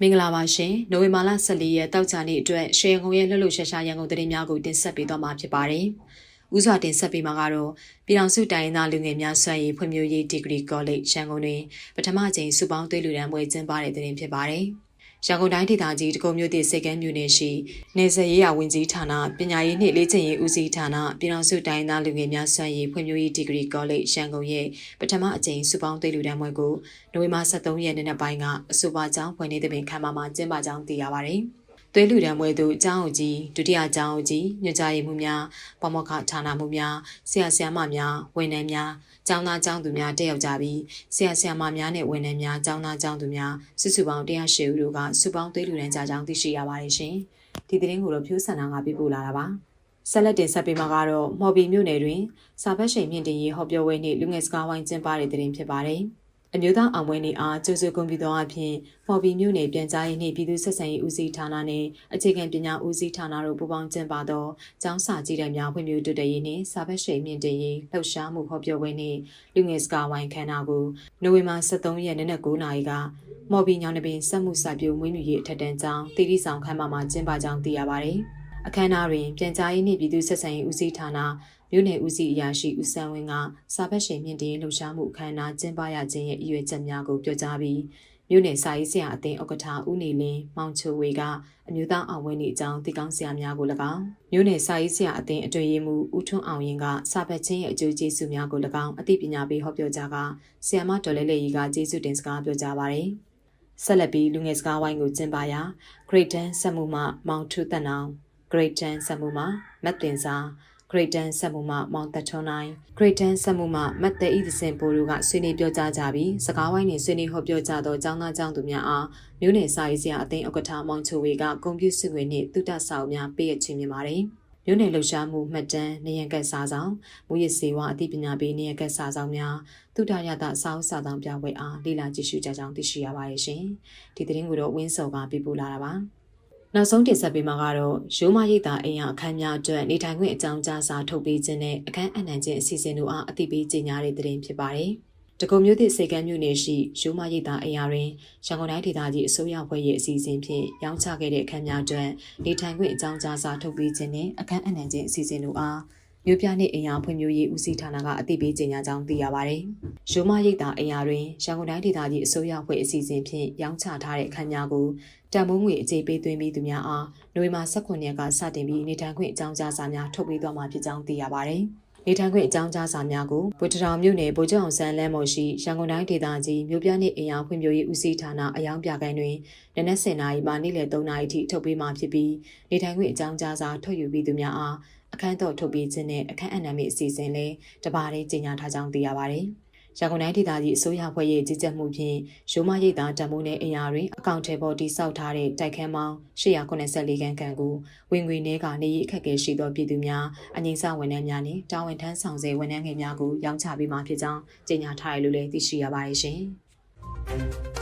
မင်္ဂလာပါရှင်နိုဝင်ဘာလ14ရက်တောက်ချာနေ့အတွက်ရှေငုံရဲ့လှုပ်လှုပ်ရှားရှားရန်ကုန်သတင်းများကိုတင်ဆက်ပေးသွားမှာဖြစ်ပါတယ်။ဥစွာတင်ဆက်ပေးမှာကတော့ပြည်တော်စုတိုင်းရင်းသားလူငယ်များဆွမ်းရည်ဖွံ့ဖြိုးရေးဒီဂရီကောလိပ်ရန်ကုန်တွင်ပထမကြိမ်စုပေါင်းသွေးလူတန်းပွဲကျင်းပတဲ့သတင်းဖြစ်ပါတယ်။ ရန်ကုန်တိုင်းဒေသကြီးတကုံမြို့သစ်စိတ်ကမ်းမြို့နယ်ရှိနေဆက်ရေးရဝင်ကြီးဌာနပညာရေးနှင့်လေ့ကျင့်ရေးဦးစီးဌာနပြည်တော်စုတိုင်းရင်းသားလူငယ်များဆွမ်းရည်ဖွံ့ဖြိုးရေးဒီဂရီကောလိပ်ရန်ကုန်ရဲ့ပထမအကြိမ်စုပေါင်းသွေးလူတန်းပွဲကိုနိုဝင်ဘာ23ရက်နေ့နက်ပိုင်းကအဆိုပါကျောင်းဖွင့်နေတဲ့ပင်ခမ်းမမှာကျင်းပကြောင်းသိရပါတယ်။ သွေးလူတံပွဲသို့အကြောင်းအကြီးဒုတိယအကြောင်းအကြီးညွှန်ကြားရေးမှူးများပမောက္ခဌာနမှူးများဆရာဆရာမများဝန်ထမ်းများကျောင်းသားကျောင်းသူများတက်ရောက်ကြပြီးဆရာဆရာမများနဲ့ဝန်ထမ်းများကျောင်းသားကျောင်းသူများစုစုပေါင်း108ဦးတို့ကစုပေါင်းသွေးလူတံကြကြောင်းသိရှိရပါတယ်ရှင်ဒီသတင်းကိုတော့ဖြိုးဆန္ဒကပြပို့လာတာပါဆက်လက်တင်ဆက်ပေးမှာကတော့မော်ဘီမြို့နယ်တွင်စာဖတ်ရှင်မြင့်တင်ရေးဟောပြောပွဲနှင့်လူငယ်စကားဝိုင်းကျင်းပတဲ့တဲ့တင်ဖြစ်ပါတယ်။ အမျိုးသားအောင်ပွဲနေအားကျိုးစုကွန်ပျူတာအဖြစ်ဖော်ဘီမြို့နယ်ပြန်ကြားရေးနှင့်ပြည်သူ့ဆက်ဆံရေးဦးစီးဌာနနှင့်အခြေခံပညာဦးစီးဌာနတို့ပူးပေါင်းကျင်းပသောကျောင်းစာကြည်တံများဖွံ့ဖြိုးတိုးတက်ရေးနှင့်စာဖတ်ရှင်မြင့်တင်ရေးလှုပ်ရှားမှုဟောပြောပွဲနှင့်လူငယ်စကားဝိုင်းခမ်းနားကိုနိုဝင်ဘာ23ရက်နေ့နက်9:00နာရီကမော်ဘီညောင်နှပင်စက်မှုစာပြုမွေးမြူရေးအထက်တန်းကျောင်းတီတီဆောင်ခမ်းမမှာကျင်းပကြောင်းသိရပါသည်။ အခမ်းအနားတွင်ပြန်ကြားရေးနှင့်ပြည်သူ့ဆက်ဆံရေးဦးစီးဌာနမြို့နယ်ဦးစီးအရာရှိဦးစန်းဝင်းကစာဖတ်ရှင်မြင့်တင်လှူရှားမှုအခမ်းအနားကျင်းပရခြင်းရဲ့အရွယ်ချက်များကိုပြောကြားပြီးမြို့နယ်စာရေးဆရာအသင်းဥက္ကဋ္ဌဦးနေလင်းမောင်ချိုဝေကအမျိုးသားအောင်ဝင်း၏အကြောင်းသိကောင်းဆရာများကို၎င်းမြို့နယ်စာရေးဆရာအသင်းအတွေ့အမှုဦးထွန်းအောင်ရင်ကစာဖတ်ခြင်းရဲ့အကျိုးကျေးဇူးများကို၎င်းအသိပညာပေးဟောပြောကြားကဆရာမတော်လဲလဲရီကကျေးဇူးတင်စကားပြောကြားပါရယ်ဆက်လက်ပြီးလူငယ်စကားဝိုင်းကိုကျင်းပရာ Great Dan ဆက်မှုမှမောင်ထူးတက်နောင် Great Dan ဆက်မှုမှမတ်တင်စာ Great Dan ဆက်မှုမှမောင်သက်ထွန်းနိုင် Great Dan ဆက်မှုမှမတ်တဲ့ဤသစင်ပိုတို့ကဆွေးနွေးပြောကြားကြပြီးစကားဝိုင်းနှင့်ဆွေးနွေးဟောပြောကြသောចောင်းသားចောင်းသူများအားမြို့နယ်စာရေးဆရာအသင်းဥက္ကဋ္ဌမောင်ချိုဝေကဂုဏ်ပြုစုငွေနှင့်တုတ္တဆောင်များပေးရခြင်းမြင်ပါတယ်။မြို့နယ်လှူရှားမှုမှတ်တမ်းနေရန်ကတ်စာဆောင်မူရစေဝါအသိပညာပေးနေရန်ကတ်စာဆောင်များတုဒ္ဒရတစာအုပ်စာဆောင်ပြပွဲအားလေ့လာကြည့်ရှုကြကြောင်းသိရှိရပါတယ်ရှင်။ဒီသတင်းကိုတော့ဝင်းစော်ကပြပို့လာတာပါ။ နောက်ဆုံးတင်ဆက်ပေးမှာကတော့ရိုးမရိပ်သာအိမ်ရအခမ်းများအတွက်နေထိုင်ခွင့်အကြောင်းကြားစာထုတ်ပေးခြင်းနဲ့အခမ်းအနှံခြင်းအစီအစဉ်တို့အားအသိပေးကြေညာတဲ့သတင်းဖြစ်ပါတယ်။တကုံမျိုးသစ်စေကမ်းမြို့နယ်ရှိရိုးမရိပ်သာအိမ်ရတွင်ရန်ကုန်တိုင်းဒေသကြီးအစိုးရဖွဲ့ရဲ့အစီအစဉ်ဖြင့်ရောင်းချခဲ့တဲ့အခမ်းများအတွက်နေထိုင်ခွင့်အကြောင်းကြားစာထုတ်ပေးခြင်းနဲ့အခမ်းအနှံခြင်းအစီအစဉ်တို့အား မြို့ပြနှင့်အင်အားဖွံ့ဖြိုးရေးဦးစီးဌာနကအသိပေးကြေညာကြောင်းသိရပါဗျ။ရိုးမရိပ်သာအင်အားတွင်ရန်ကုန်တိုင်းဒေသကြီးအစိုးရဖွဲ့အစီအစဉ်ဖြင့်ရောင်းချထားတဲ့အခမ်းများကိုတံမိုးငွေအခြေပေးသွင်းပြီးသူများအားနိုဝင်ဘာ18ရက်ကစတင်ပြီးနေထိုင်ခွင့်အကြောင်းကြားစာများထုတ်ပေးသွားမှာဖြစ်ကြောင်းသိရပါဗျ။နေထိုင်ခွင့်အကြောင်းကြားစာများကိုဗိုလ်တထောင်မြို့နယ်ဗိုလ်ချုပ်အောင်ဆန်းလမ်းမော်ရှိရန်ကုန်တိုင်းဒေသကြီးမြို့ပြနှင့်အင်အားဖွံ့ဖြိုးရေးဦးစီးဌာနအယောင်ပြကိုင်းတွင်နနက်10:00နာရီမှနေ့လယ်3:00နာရီထိထုတ်ပေးမှာဖြစ်ပြီးနေထိုင်ခွင့်အကြောင်းကြားစာထုတ်ယူပြီးသူများအား အခမ်းတော်ထုတ်ပေးခြင်းနဲ့အခမ်းအနားမိအစီအစဉ်လည်းတပါးလေးကြီးညာထားကြောင်းသိရပါတယ်။ရန်ကုန်တိုင်းဒေသကြီးအစိုးရဖွဲ့ရဲ့ကြီးကြပ်မှုဖြင့်ရိုးမရိပ်သာတံမိုးနယ်အရာတွင်အကောင့်ထဲပေါ်တိစောက်ထားတဲ့တိုက်ခန်းပေါင်း894ခန်းခန့်ကိုဝင်ငွေနှဲကနေအခက်အခဲရှိသောပြည်သူများအငိမ့်ဆောင်ဝန်ထမ်းများနှင့်တာဝန်ထမ်းဆောင်စေဝန်ထမ်းငယ်များကိုရောင်းချပေးမှာဖြစ်ကြောင်းကြေညာထားရလို့လည်းသိရှိရပါတယ်ရှင်။